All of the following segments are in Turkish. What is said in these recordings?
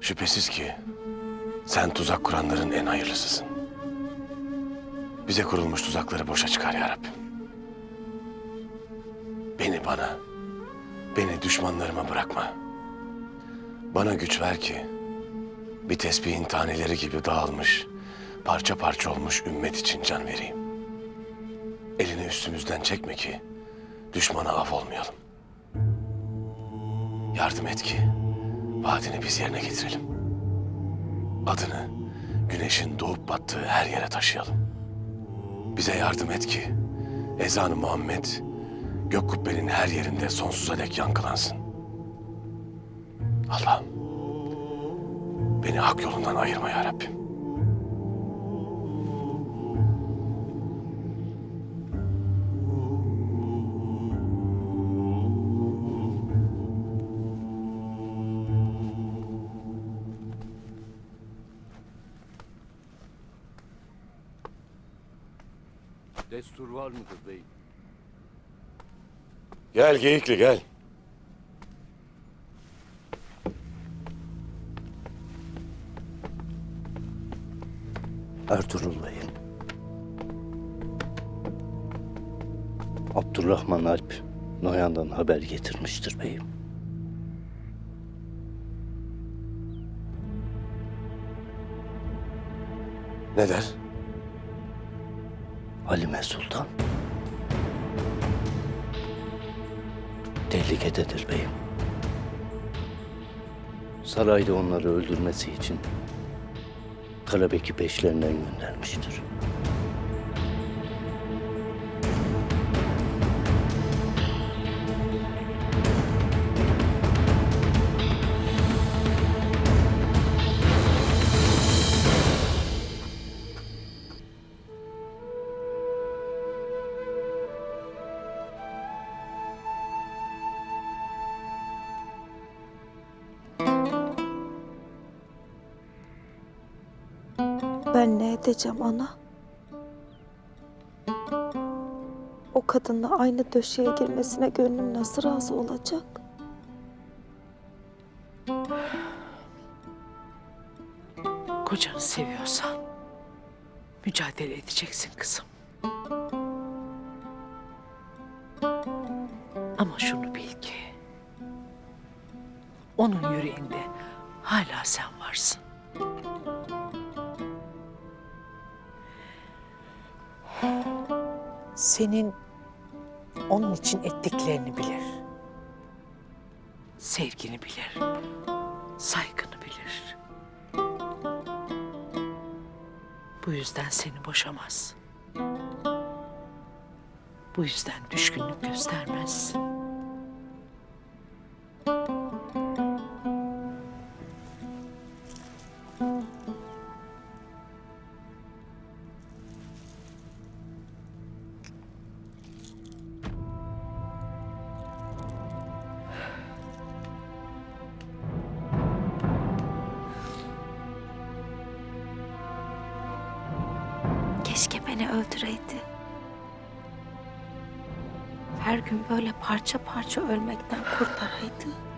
Şüphesiz ki sen tuzak kuranların en hayırlısısın. Bize kurulmuş tuzakları boşa çıkar ya Rabbim. Beni bana, beni düşmanlarıma bırakma. Bana güç ver ki bir tesbihin taneleri gibi dağılmış, parça parça olmuş ümmet için can vereyim. Elini üstümüzden çekme ki düşmana af olmayalım. Yardım et ki vaadini biz yerine getirelim. Adını güneşin doğup battığı her yere taşıyalım. Bize yardım et ki ezanı Muhammed gök kubbenin her yerinde sonsuza dek yankılansın. Allah'ım beni hak yolundan ayırma ya Rabbim. Destur var mıdır beyim? Gel Geyikli gel. Ertuğrul Bey'im. Abdurrahman Alp Noyan'dan haber getirmiştir beyim. Ne der? Halime Sultan. Tehlikededir beyim. Sarayda onları öldürmesi için Karabek'i peşlerinden göndermiştir. Ben ne edeceğim ana? O kadınla aynı döşeye girmesine gönlüm nasıl razı olacak? Kocanı seviyorsan mücadele edeceksin kızım. Ama şunu bil ki onun yüreğinde hala sen varsın. Senin onun için ettiklerini bilir. Sevgini bilir. Saygını bilir. Bu yüzden seni boşamaz. Bu yüzden düşkünlük göstermez. Beni öldüreydi. Her gün böyle parça parça ölmekten kurtaraydı.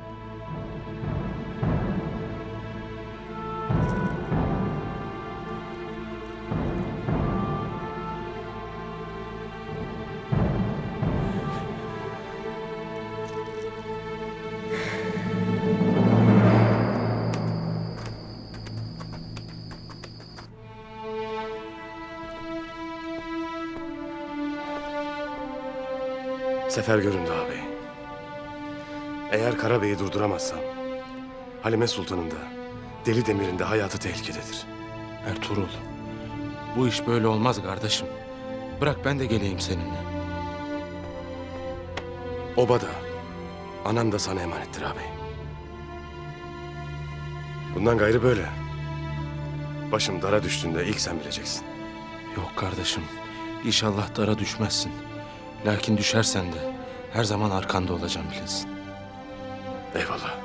Sefer göründü ağabey. Eğer Karabey'i durduramazsam Halime Sultan'ın da Deli Demir'in de hayatı tehlikededir. Ertuğrul, bu iş böyle olmaz kardeşim. Bırak ben de geleyim seninle. Oba da, anam da sana emanettir ağabey. Bundan gayrı böyle. Başım dara düştüğünde ilk sen bileceksin. Yok kardeşim, inşallah dara düşmezsin. Lakin düşersen de her zaman arkanda olacağım bilesin. Eyvallah.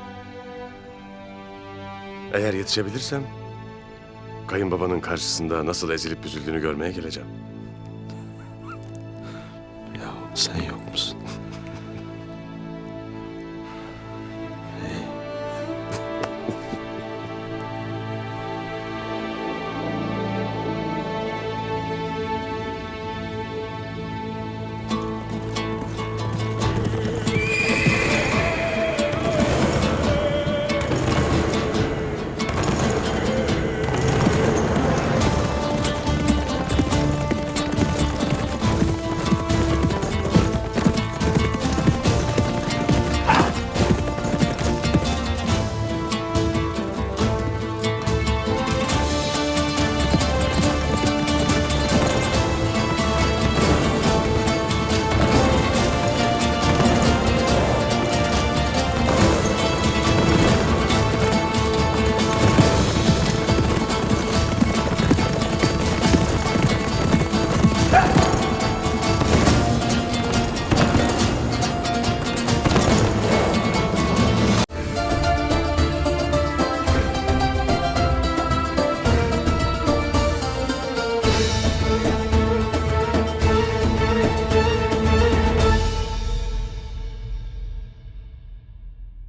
Eğer yetişebilirsem kayınbabanın karşısında nasıl ezilip büzüldüğünü görmeye geleceğim. Ya sen yok.